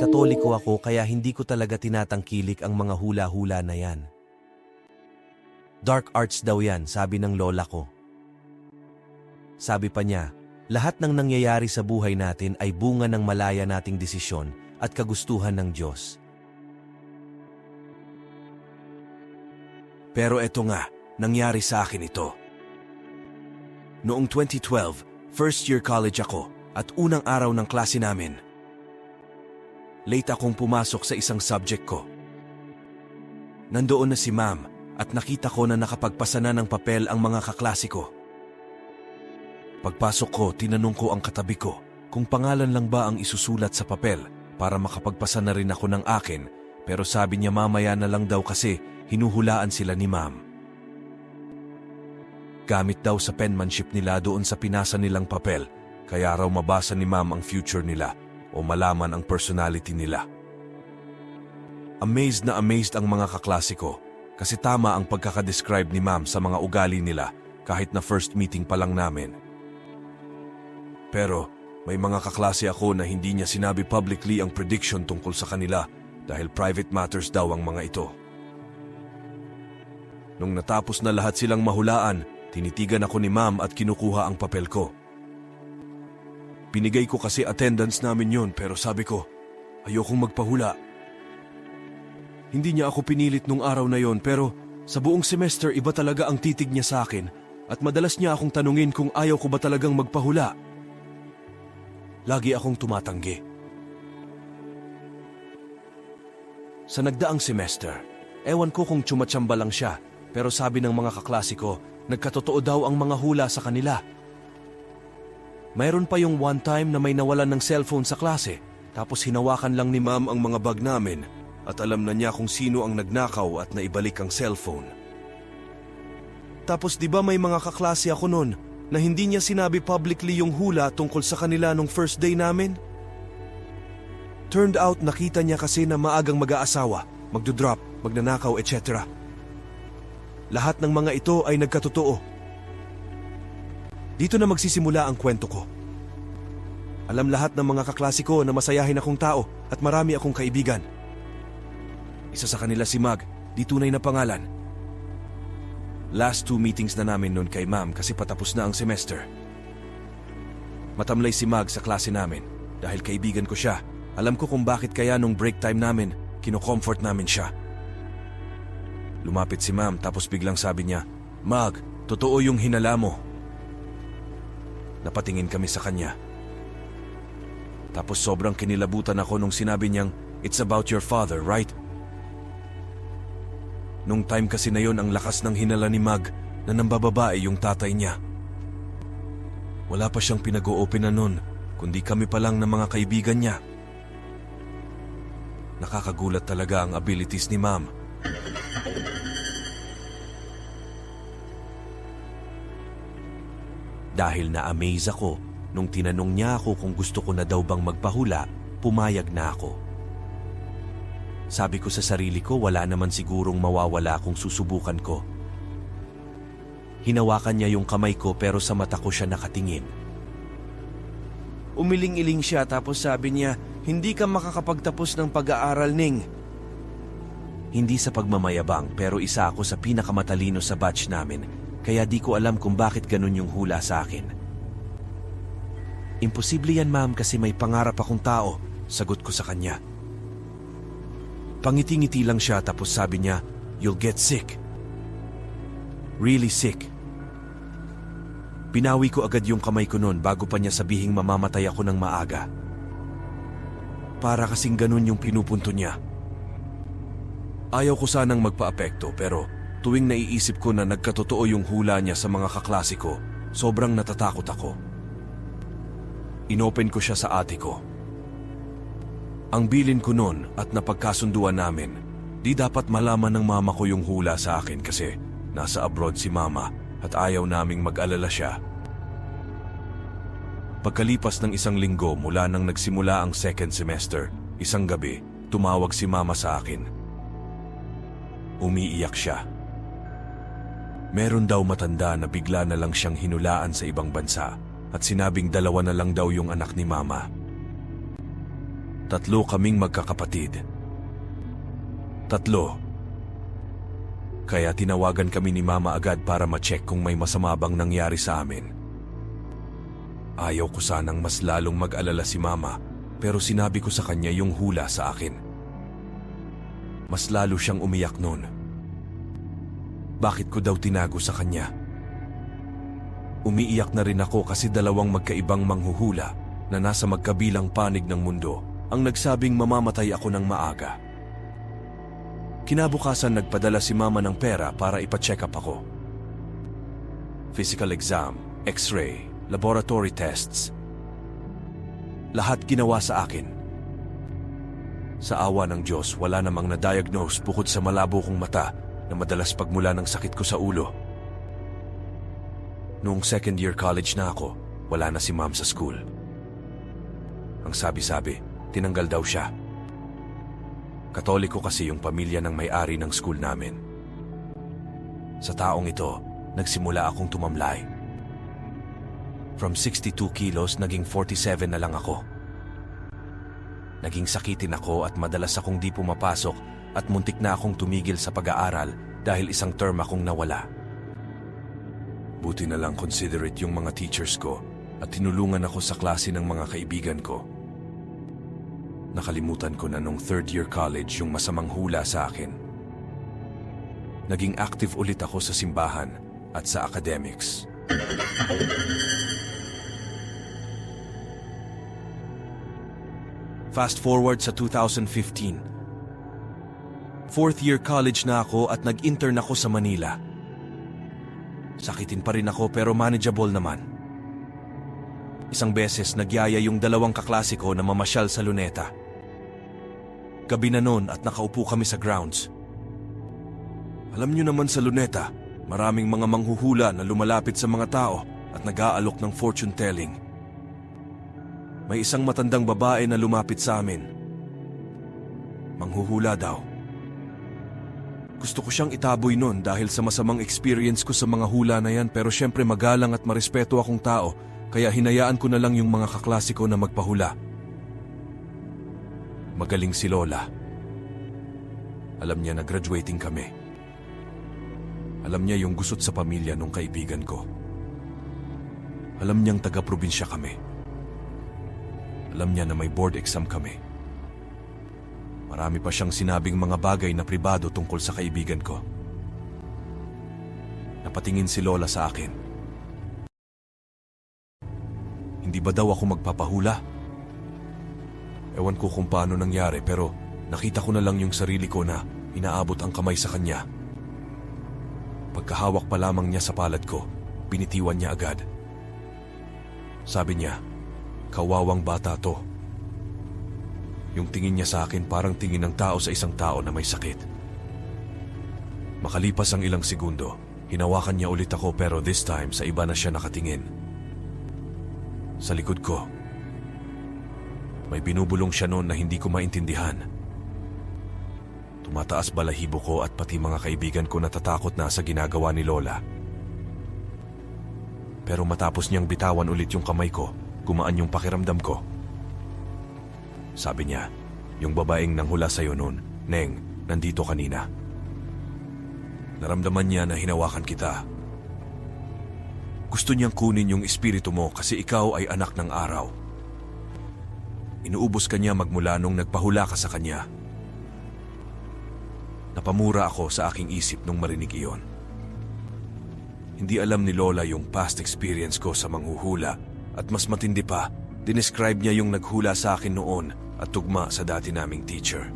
katoliko ako kaya hindi ko talaga tinatangkilik ang mga hula-hula na yan. Dark arts daw yan, sabi ng lola ko. Sabi pa niya, lahat ng nangyayari sa buhay natin ay bunga ng malaya nating desisyon at kagustuhan ng Diyos. Pero eto nga, nangyari sa akin ito. Noong 2012, first year college ako at unang araw ng klase namin. Late akong pumasok sa isang subject ko. Nandoon na si ma'am at nakita ko na nakapagpasa na ng papel ang mga kaklase ko. Pagpasok ko, tinanong ko ang katabi ko kung pangalan lang ba ang isusulat sa papel para makapagpasa na rin ako ng akin pero sabi niya mamaya na lang daw kasi hinuhulaan sila ni ma'am. Gamit daw sa penmanship nila doon sa pinasa nilang papel kaya raw mabasa ni ma'am ang future nila o malaman ang personality nila. Amazed na amazed ang mga kaklase ko kasi tama ang pagkakadescribe ni ma'am sa mga ugali nila kahit na first meeting pa lang namin. Pero may mga kaklase ako na hindi niya sinabi publicly ang prediction tungkol sa kanila dahil private matters daw ang mga ito. Nung natapos na lahat silang mahulaan, tinitigan ako ni ma'am at kinukuha ang papel ko. Pinigay ko kasi attendance namin yon pero sabi ko, ayokong magpahula. Hindi niya ako pinilit nung araw na yon pero sa buong semester iba talaga ang titig niya sa akin at madalas niya akong tanungin kung ayaw ko ba talagang magpahula. Lagi akong tumatanggi. Sa nagdaang semester, ewan ko kung tsumatsamba lang siya pero sabi ng mga kaklase ko, nagkatotoo daw ang mga hula sa kanila. Mayroon pa yung one time na may nawalan ng cellphone sa klase tapos hinawakan lang ni ma'am ang mga bag namin at alam na niya kung sino ang nagnakaw at naibalik ang cellphone. Tapos di ba may mga kaklase ako noon na hindi niya sinabi publicly yung hula tungkol sa kanila nung first day namin? Turned out nakita niya kasi na maagang mag-aasawa, magdodrop, magnanakaw, etc. Lahat ng mga ito ay nagkatotoo. Dito na magsisimula ang kwento ko. Alam lahat ng mga kaklase ko na masayahin akong tao at marami akong kaibigan. Isa sa kanila si Mag, di tunay na pangalan. Last two meetings na namin noon kay ma'am kasi patapos na ang semester. Matamlay si Mag sa klase namin dahil kaibigan ko siya. Alam ko kung bakit kaya nung break time namin, kinocomfort namin siya. Lumapit si ma'am tapos biglang sabi niya, Mag, totoo yung hinala mo. Napatingin kami sa kanya. Tapos sobrang kinilabutan ako nung sinabi niyang, It's about your father, right? Nung time kasi na yon ang lakas ng hinala ni Mag na nambababae yung tatay niya. Wala pa siyang pinag-o-open na nun, kundi kami pa lang ng mga kaibigan niya. Nakakagulat talaga ang abilities ni Ma'am. Dahil na-amaze ako nung tinanong niya ako kung gusto ko na daw bang magpahula, pumayag na ako. Sabi ko sa sarili ko wala naman sigurong mawawala kung susubukan ko. Hinawakan niya yung kamay ko pero sa mata ko siya nakatingin. Umiling-iling siya tapos sabi niya, hindi ka makakapagtapos ng pag-aaral, Ning. Hindi sa pagmamayabang pero isa ako sa pinakamatalino sa batch namin kaya di ko alam kung bakit ganun yung hula sa akin. Imposible yan ma'am kasi may pangarap akong tao, sagot ko sa kanya. Pangiti-ngiti lang siya tapos sabi niya, you'll get sick. Really sick. Pinawi ko agad yung kamay ko noon bago pa niya sabihing mamamatay ako ng maaga. Para kasing ganun yung pinupunto niya. Ayaw ko sanang magpa-apekto pero tuwing naiisip ko na nagkatotoo yung hula niya sa mga kaklase ko, sobrang natatakot ako. Inopen ko siya sa ate ko. Ang bilin ko noon at napagkasunduan namin, di dapat malaman ng mama ko yung hula sa akin kasi nasa abroad si mama at ayaw naming mag-alala siya. Pagkalipas ng isang linggo mula nang nagsimula ang second semester, isang gabi, tumawag si mama sa akin. Umiiyak siya. Meron daw matanda na bigla na lang siyang hinulaan sa ibang bansa at sinabing dalawa na lang daw yung anak ni mama. Tatlo kaming magkakapatid. Tatlo. Kaya tinawagan kami ni Mama agad para ma-check kung may masama bang nangyari sa amin. Ayaw ko sanang mas lalong mag-alala si Mama pero sinabi ko sa kanya yung hula sa akin. Mas lalo siyang umiyak noon. Bakit ko daw tinago sa kanya? Umiiyak na rin ako kasi dalawang magkaibang manghuhula na nasa magkabilang panig ng mundo ang nagsabing mamamatay ako ng maaga. Kinabukasan nagpadala si mama ng pera para ipacheck up ako. Physical exam, x-ray, laboratory tests. Lahat ginawa sa akin. Sa awa ng Diyos, wala namang na-diagnose bukod sa malabo kong mata na madalas pagmula ng sakit ko sa ulo. Noong second year college na ako, wala na si ma'am sa school. Ang sabi-sabi, tinanggal daw siya. Katoliko kasi yung pamilya ng may-ari ng school namin. Sa taong ito, nagsimula akong tumamlay. From 62 kilos, naging 47 na lang ako. Naging sakitin ako at madalas akong di pumapasok at muntik na akong tumigil sa pag-aaral dahil isang term akong nawala. Buti na lang considerate yung mga teachers ko at tinulungan ako sa klase ng mga kaibigan ko. Nakalimutan ko na nung third year college yung masamang hula sa akin. Naging active ulit ako sa simbahan at sa academics. Fast forward sa 2015. Fourth year college na ako at nag-intern ako sa Manila. Sakitin pa rin ako pero manageable naman. Isang beses nagyaya yung dalawang kaklase ko na mamasyal sa luneta. Gabi na noon at nakaupo kami sa grounds. Alam niyo naman sa luneta, maraming mga manghuhula na lumalapit sa mga tao at nag-aalok ng fortune telling. May isang matandang babae na lumapit sa amin. Manghuhula daw. Gusto ko siyang itaboy noon dahil sa masamang experience ko sa mga hula na yan pero syempre magalang at marespeto akong tao kaya hinayaan ko na lang yung mga kaklase ko na magpahula. Magaling si Lola. Alam niya na graduating kami. Alam niya yung gusot sa pamilya nung kaibigan ko. Alam niyang taga-probinsya kami. Alam niya na may board exam kami. Marami pa siyang sinabing mga bagay na pribado tungkol sa kaibigan ko. Napatingin si Lola sa akin. Hindi ba daw ako magpapahula? Ewan ko kung paano nangyari pero nakita ko na lang yung sarili ko na inaabot ang kamay sa kanya. Pagkahawak pa lamang niya sa palad ko, binitiwan niya agad. Sabi niya, kawawang bata to. Yung tingin niya sa akin parang tingin ng tao sa isang tao na may sakit. Makalipas ang ilang segundo, hinawakan niya ulit ako pero this time sa iba na siya nakatingin. Sa likod ko, may binubulong siya noon na hindi ko maintindihan. Tumataas balahibo ko at pati mga kaibigan ko natatakot na sa ginagawa ni Lola. Pero matapos niyang bitawan ulit yung kamay ko, gumaan yung pakiramdam ko. Sabi niya, yung babaeng nanghula sa'yo noon, Neng, nandito kanina. Naramdaman niya na hinawakan kita. Gusto niyang kunin yung espiritu mo kasi ikaw ay anak ng araw. Inuubos ka niya magmula nung nagpahula ka sa kanya. Napamura ako sa aking isip nung marinig iyon. Hindi alam ni Lola yung past experience ko sa manghuhula at mas matindi pa, dinescribe niya yung naghula sa akin noon at tugma sa dati naming teacher.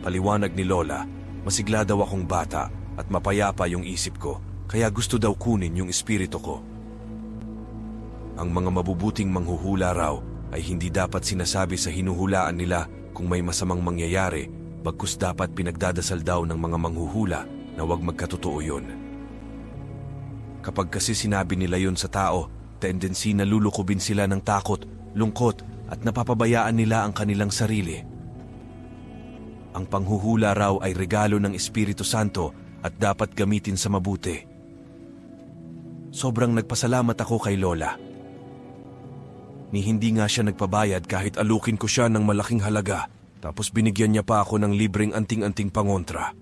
Paliwanag ni Lola, masigla daw akong bata at mapayapa yung isip ko kaya gusto daw kunin yung espiritu ko. Ang mga mabubuting manghuhula raw ay hindi dapat sinasabi sa hinuhulaan nila kung may masamang mangyayari bagkus dapat pinagdadasal daw ng mga manghuhula na huwag magkatotoo yun. Kapag kasi sinabi nila yon sa tao, tendency na lulukubin sila ng takot, lungkot at napapabayaan nila ang kanilang sarili. Ang panghuhula raw ay regalo ng Espiritu Santo at dapat gamitin sa mabuti. Sobrang nagpasalamat ako kay Lola. Ni hindi nga siya nagpabayad kahit alukin ko siya ng malaking halaga. Tapos binigyan niya pa ako ng libreng anting-anting pangontra.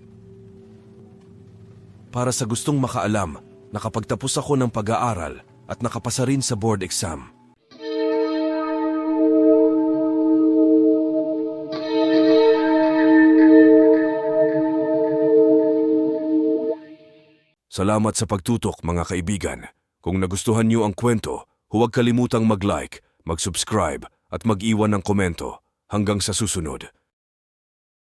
Para sa gustong makaalam, nakapagtapos ako ng pag-aaral at nakapasa rin sa board exam. Salamat sa pagtutok mga kaibigan. Kung nagustuhan niyo ang kwento, huwag kalimutang mag-like, mag-subscribe at mag-iwan ng komento. Hanggang sa susunod.